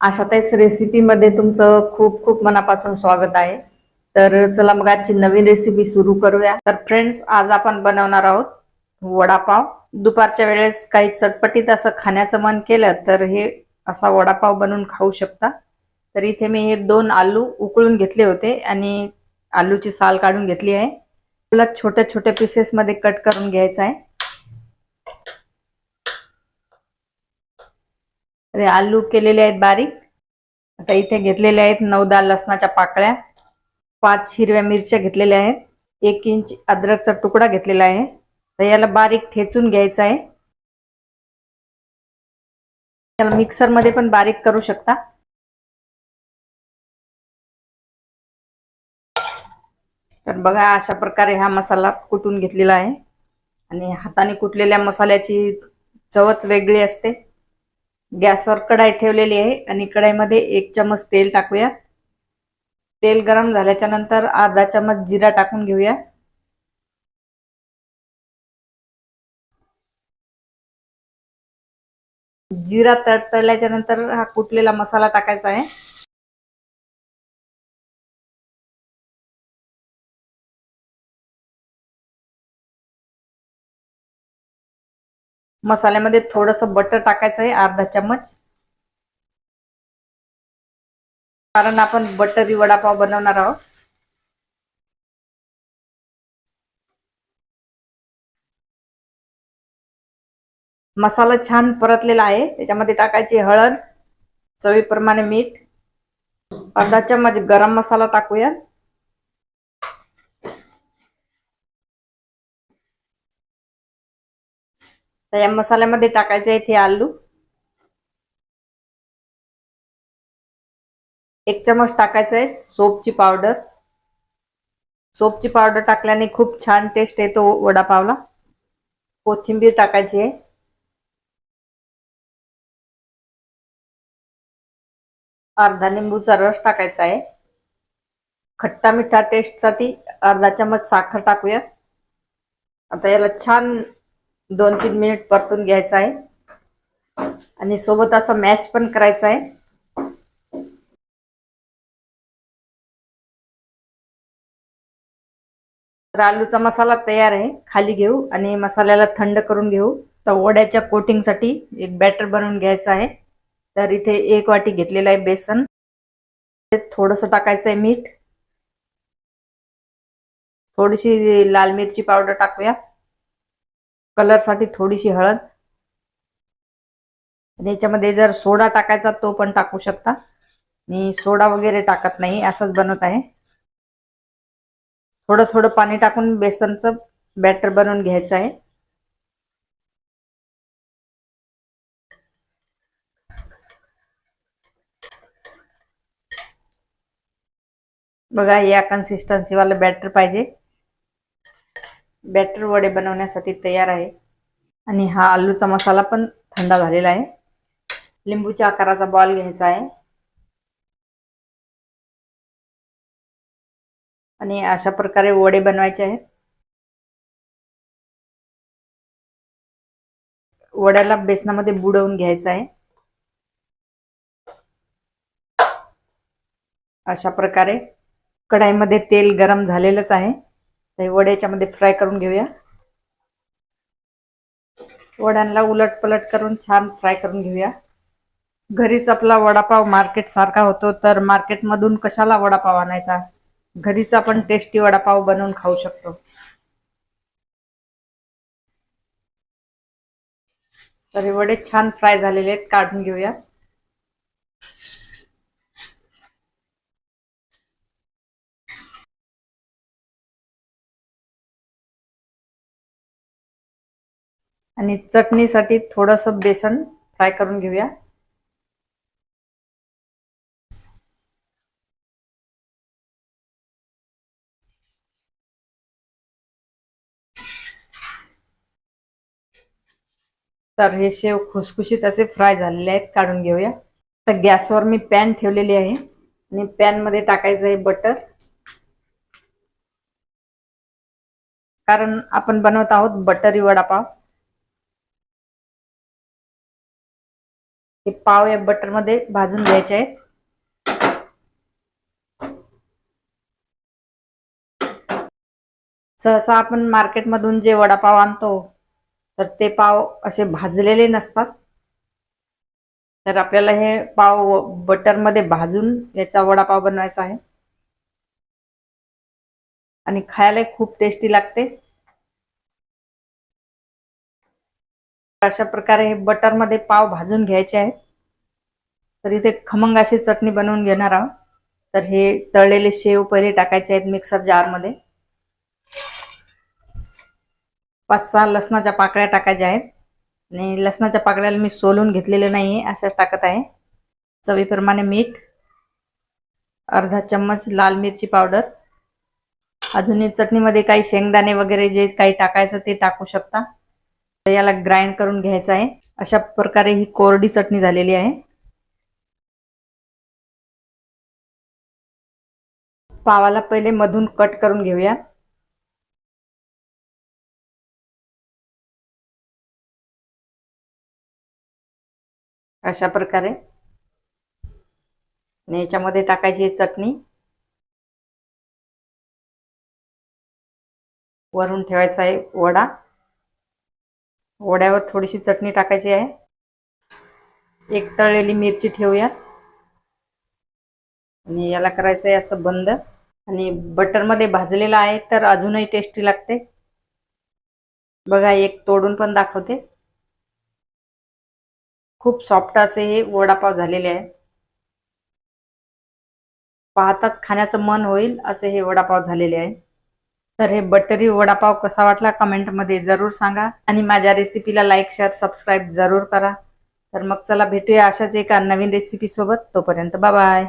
आशाताईच रेसिपीमध्ये तुमचं खूप खूप मनापासून स्वागत आहे. तर चला मग आजची नवीन रेसिपी सुरू करूया. तर फ्रेंड्स आज आपण बनवणार आहोत वडापाव. दुपारच्या वेळेस काही चटपटीत असं खाण्याचं मन केलं तर हे असा वडापाव बनवून खाऊ शकता. तर इथे मी हे दोन आलू उकळून घेतले होते आणि आलूची साल काढून घेतली आहे. तुला छोट्या छोट्या पीसेसमध्ये कट करून घ्यायचं आहे. तर आलू केलेले आहेत बारीक. आता इथे घेतलेले आहेत नऊ दहा लसणाच्या पाकळ्या. पाच हिरव्या मिरच्या घेतलेल्या आहेत. एक इंच अद्रकचा तुकडा घेतलेला आहे. तर याला बारीक ठेचून घ्यायचं आहे. त्याला मिक्सरमध्ये पण बारीक करू शकता. तर बघा अशा प्रकारे हा मसाला कुटून घेतलेला आहे. आणि हाताने कुटलेल्या मसाल्याची चवच वेगळी असते. गॅसवर कढाई ठेवलेली आहे आणि कढाईमध्ये एक चमच तेल टाकूया. तेल गरम झाल्याच्यानंतर अर्धा चमच जिरा टाकून घेऊया. जिरा तडतडल्याच्या नंतर हा कुटलेला मसाला टाकायचा आहे. मसाल्यामध्ये थोडस बटर टाकायचं आहे अर्धा चम्मच. कारण आपण बटरी वडापाव बनवणार आहोत. मसाला छान परतलेला आहे त्याच्यामध्ये टाकायची हळद चवीप्रमाणे मीठ अर्धा चम्मच गरम मसाला टाकूया तर या मसाल्यामध्ये टाकायचे आहेत हे आलू. एक चमच टाकायचं आहे सोपची पावडर. सोपची पावडर टाकल्याने खूप छान टेस्ट येतो वडापावला. कोथिंबीर टाकायची आहे. अर्धा लिंबूचा रस टाकायचा आहे. खट्टा मिठा टेस्टसाठी अर्धा चमच साखर टाकूया आता याला छान दोन तीन मिनिट परतून घ्यायचं आहे. आणि सोबत असं मॅश पण करायचं आहे. तर आलूचा मसाला तयार आहे. खाली घेऊ आणि मसाल्याला थंड करून घेऊ. तर वड्याच्या कोटिंगसाठी एक बॅटर बनवून घ्यायचं आहे. तर इथे एक वाटी घेतलेलं आहे बेसन. थोडंसं टाकायचं आहे मीठ. थोडीशी लाल मिरची पावडर टाकूया. कलरसाठी थोडीशी हळद. आणि याच्यामध्ये जर सोडा टाकायचा तो पण टाकू शकता. मी सोडा वगैरे टाकत नाही असंच बनवत आहे. थोडं थोडं पाणी टाकून बेसनचं बॅटर बनवून घ्यायचं आहे. बघा या कन्सिस्टन्सीवालं बॅटर पाहिजे. बॅटर वडे बनवण्यासाठी तयार आहे. आणि हा आलूचा मसाला पण थंड झालेला आहे. लिंबूच्या आकाराचा बॉल घ्यायचा आहे. आणि अशा प्रकारे वडे बनवायचे आहेत. वड्याला बेसनामध्ये बुडवून घ्यायचं आहे. अशा प्रकारे कढाईमध्ये तेल गरम झालेलंच आहे. ते वडे याच्यामध्ये फ्राय करून घेऊया. वड्यांना उलट पलट करून छान फ्राय करून घेऊया. घरीच आपला वडापाव मार्केट सारखा होतो तर मार्केटमधून कशाला वडापाव आणायचा? घरीच आपण टेस्टी वडापाव बनवून खाऊ शकतो. तर हे वडे छान फ्राय झालेले आहेत काढून घेऊया. आणि चटणीसाठी थोडंसं बेसन फ्राय करून घेऊया. तर हे शेव खुसखुशीत असे फ्राय झालेले आहेत काढून घेऊया. तर गॅसवर मी पॅन ठेवलेली आहे आणि पॅनमध्ये टाकायचं आहे बटर. कारण आपण बनवत आहोत बटरी वडापाव. हे पाव या बटरमध्ये भाजून घ्यायचे आहेत. सहसा आपण मार्केटमधून जे वडापाव आणतो तर ते पाव असे भाजलेले नसतात. तर आपल्याला हे पाव बटरमध्ये भाजून याचा वडापाव बनवायचा आहे. आणि खायला खूप टेस्टी लागते. अशा प्रकारे हे बटरमध्ये पाव भाजून घ्यायचे आहेत. तर इथे खमंग अशी चटणी बनवून घेणार आहोत. तर हे तळलेले शेव पहिले टाकायचे आहेत मिक्सर जारमध्ये. पाच सहा लसणाच्या पाकळ्या टाकायच्या आहेत. आणि लसणाच्या पाकळ्याला मी सोलून घेतलेले नाही आहे अशाच टाकत आहे. चवीप्रमाणे मीठ अर्धा चम्मच लाल मिरची पावडर. अजून चटणीमध्ये काही शेंगदाणे वगैरे जे काही टाकायचं ते टाकू शकता. याला ग्राइंड करून घ्यायचं आहे. अशा प्रकारे ही कोरडी चटणी झालेली आहे. पावाला पहिले मधून कट करून घेऊया. अशा प्रकारे. आणि याच्यामध्ये टाकायची चटणी. वरून ठेवायचा आहे वडा. वड्यावर थोडीशी चटणी टाकायची आहे. एक तळलेली मिरची ठेवूया आणि याला करायचं आहे असं बंद. आणि बटरमध्ये भाजलेलं आहे तर अजूनही टेस्टी लागते. बघा एक तोडून पण दाखवते. खूप सॉफ्ट असे हे वडापाव झालेले आहे पाहताच खाण्याचं मन होईल असे हे वडापाव झालेले आहे तर हे बटरी वडापाव कसा वाटला कमेंटमध्ये जरूर सांगा. आणि माझ्या रेसिपीला लाईक शेअर सबस्क्राईब जरूर करा. तर मग चला भेटूया अशाच एका नवीन रेसिपी सोबत. तोपर्यंत बाय